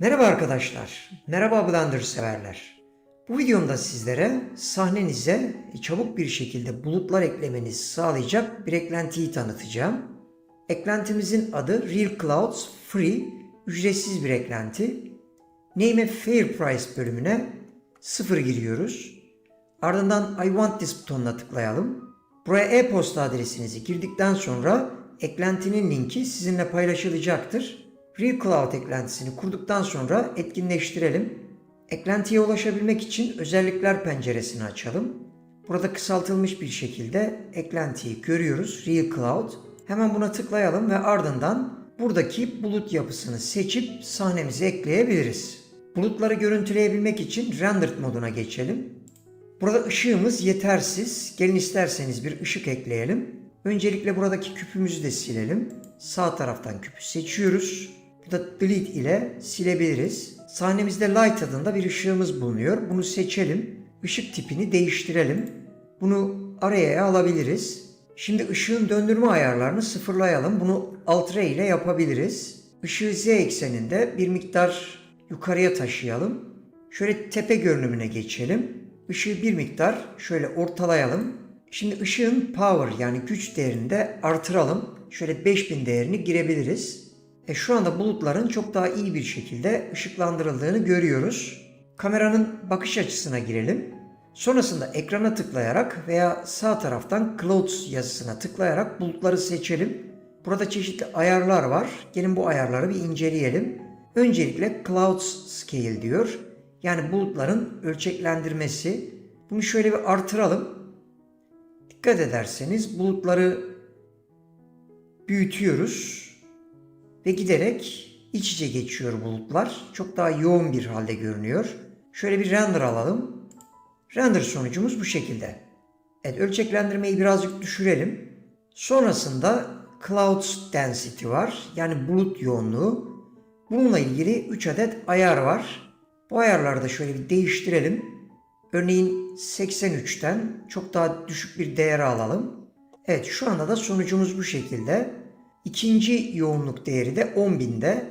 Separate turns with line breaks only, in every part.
Merhaba arkadaşlar, merhaba Blender severler. Bu videomda sizlere sahnenize çabuk bir şekilde bulutlar eklemenizi sağlayacak bir eklentiyi tanıtacağım. Eklentimizin adı Real Clouds Free, ücretsiz bir eklenti. Name a Fair Price bölümüne 0 giriyoruz. Ardından I want this butonuna tıklayalım. Buraya e-posta adresinizi girdikten sonra eklentinin linki sizinle paylaşılacaktır. Real Cloud eklentisini kurduktan sonra etkinleştirelim. Eklentiye ulaşabilmek için özellikler penceresini açalım. Burada kısaltılmış bir şekilde eklentiyi görüyoruz. Real Cloud. Hemen buna tıklayalım ve ardından buradaki bulut yapısını seçip sahnemize ekleyebiliriz. Bulutları görüntüleyebilmek için Rendered moduna geçelim. Burada ışığımız yetersiz. Gelin isterseniz bir ışık ekleyelim. Öncelikle buradaki küpümüzü de silelim. Sağ taraftan küpü seçiyoruz. Burada delete ile silebiliriz. Sahnemizde light adında bir ışığımız bulunuyor. Bunu seçelim. Işık tipini değiştirelim. Bunu araya alabiliriz. Şimdi ışığın döndürme ayarlarını sıfırlayalım. Bunu Alt R ile yapabiliriz. Işığı Z ekseninde bir miktar yukarıya taşıyalım. Şöyle tepe görünümüne geçelim. Işığı bir miktar şöyle ortalayalım. Şimdi ışığın power yani güç değerini de artıralım. Şöyle 5000 değerini girebiliriz. E şu anda bulutların çok daha iyi bir şekilde ışıklandırıldığını görüyoruz. Kameranın bakış açısına girelim. Sonrasında ekrana tıklayarak veya sağ taraftan Clouds yazısına tıklayarak bulutları seçelim. Burada çeşitli ayarlar var. Gelin bu ayarları bir inceleyelim. Öncelikle Clouds Scale diyor. Yani bulutların ölçeklendirmesi. Bunu şöyle bir artıralım. Dikkat ederseniz bulutları büyütüyoruz ve giderek iç içe geçiyor bulutlar. Çok daha yoğun bir halde görünüyor. Şöyle bir render alalım. Render sonucumuz bu şekilde. Evet ölçeklendirmeyi birazcık düşürelim. Sonrasında Clouds Density var. Yani bulut yoğunluğu. Bununla ilgili 3 adet ayar var. Bu ayarları da şöyle bir değiştirelim. Örneğin 83'ten çok daha düşük bir değer alalım. Evet şu anda da sonucumuz bu şekilde. İkinci yoğunluk değeri de 10.000'de.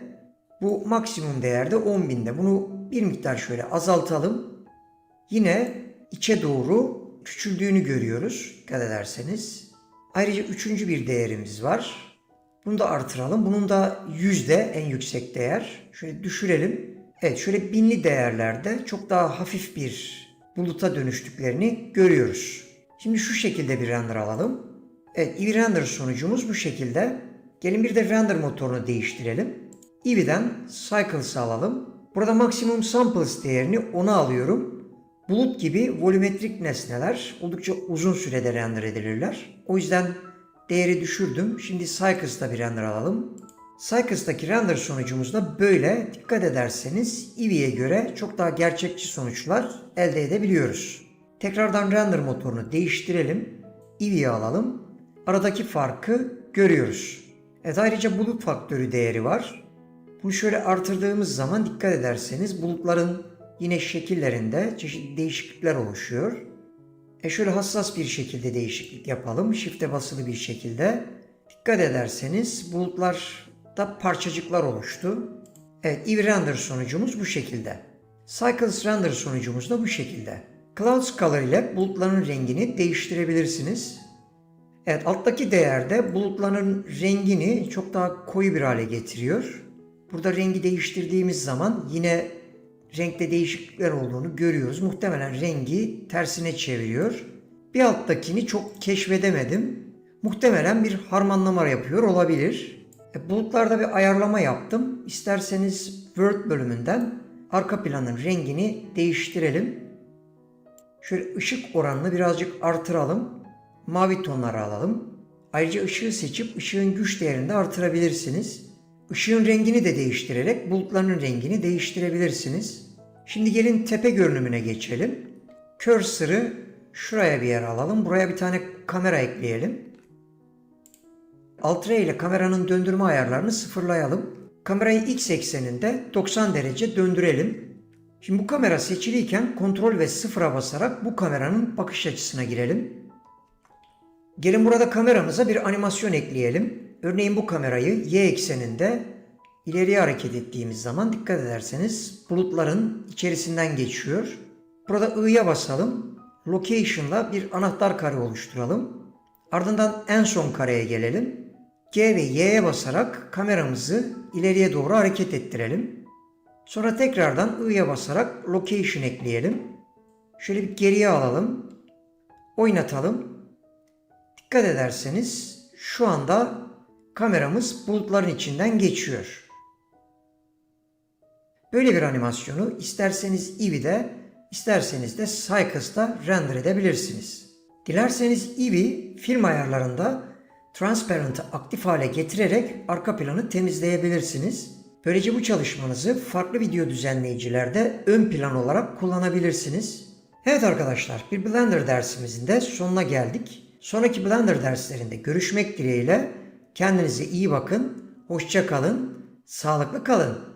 Bu maksimum değerde 10.000'de. Bunu bir miktar şöyle azaltalım. Yine içe doğru küçüldüğünü görüyoruz dikkat ederseniz. Ayrıca üçüncü bir değerimiz var. Bunu da artıralım. Bunun da yüzde en yüksek değer. Şöyle düşürelim. Evet şöyle binli değerlerde çok daha hafif bir buluta dönüştüklerini görüyoruz. Şimdi şu şekilde bir render alalım. Evet Render sonucumuz bu şekilde. Gelin bir de render motorunu değiştirelim. Eevee'den Cycles'ı alalım. Burada maksimum samples değerini 10'a alıyorum. Bulut gibi volümetrik nesneler oldukça uzun sürede render edilirler. O yüzden değeri düşürdüm. Şimdi Cycles'ta bir render alalım. Cycles'taki render sonucumuz da böyle. Dikkat ederseniz Eevee'ye göre çok daha gerçekçi sonuçlar elde edebiliyoruz. Tekrardan render motorunu değiştirelim. Eevee'ye alalım. Aradaki farkı görüyoruz. Evet ayrıca bulut faktörü değeri var. Bunu şöyle artırdığımız zaman dikkat ederseniz bulutların yine şekillerinde çeşitli değişiklikler oluşuyor. E şöyle hassas bir şekilde değişiklik yapalım. Shift'e basılı bir şekilde. Dikkat ederseniz bulutlarda parçacıklar oluştu. Evet, Eevee Render sonucumuz bu şekilde. Cycles Render sonucumuz da bu şekilde. Clouds Color ile bulutların rengini değiştirebilirsiniz. Evet, alttaki değerde bulutların rengini çok daha koyu bir hale getiriyor. Burada rengi değiştirdiğimiz zaman yine renkte değişiklikler olduğunu görüyoruz. Muhtemelen rengi tersine çeviriyor. Bir alttakini çok keşfedemedim. Muhtemelen bir harmanlama yapıyor olabilir. E, bulutlarda bir ayarlama yaptım. İsterseniz Word bölümünden arka planın rengini değiştirelim. Şöyle ışık oranını birazcık artıralım. Mavi tonları alalım. Ayrıca ışığı seçip ışığın güç değerini de artırabilirsiniz. Işığın rengini de değiştirerek bulutların rengini değiştirebilirsiniz. Şimdi gelin tepe görünümüne geçelim. Cursor'ı şuraya bir yer alalım. Buraya bir tane kamera ekleyelim. Alt ile kameranın döndürme ayarlarını sıfırlayalım. Kamerayı X ekseninde 90 derece döndürelim. Şimdi bu kamera seçiliyken kontrol ve sıfıra basarak bu kameranın bakış açısına girelim. Gelin burada kameramıza bir animasyon ekleyelim. Örneğin bu kamerayı Y ekseninde ileriye hareket ettiğimiz zaman dikkat ederseniz bulutların içerisinden geçiyor. Burada I'ya basalım. Location'la bir anahtar kare oluşturalım. Ardından en son kareye gelelim. G ve Y'ye basarak kameramızı ileriye doğru hareket ettirelim. Sonra tekrardan I'ya basarak location ekleyelim. Şöyle bir geriye alalım. Oynatalım. Dikkat ederseniz şu anda kameramız bulutların içinden geçiyor. Böyle bir animasyonu isterseniz Eevee'de isterseniz de Cycas'ta render edebilirsiniz. Dilerseniz Eevee film ayarlarında Transparent'ı aktif hale getirerek arka planı temizleyebilirsiniz. Böylece bu çalışmanızı farklı video düzenleyicilerde ön plan olarak kullanabilirsiniz. Evet arkadaşlar bir Blender dersimizin de sonuna geldik. Sonraki Blender derslerinde görüşmek dileğiyle kendinize iyi bakın, hoşça kalın, sağlıklı kalın.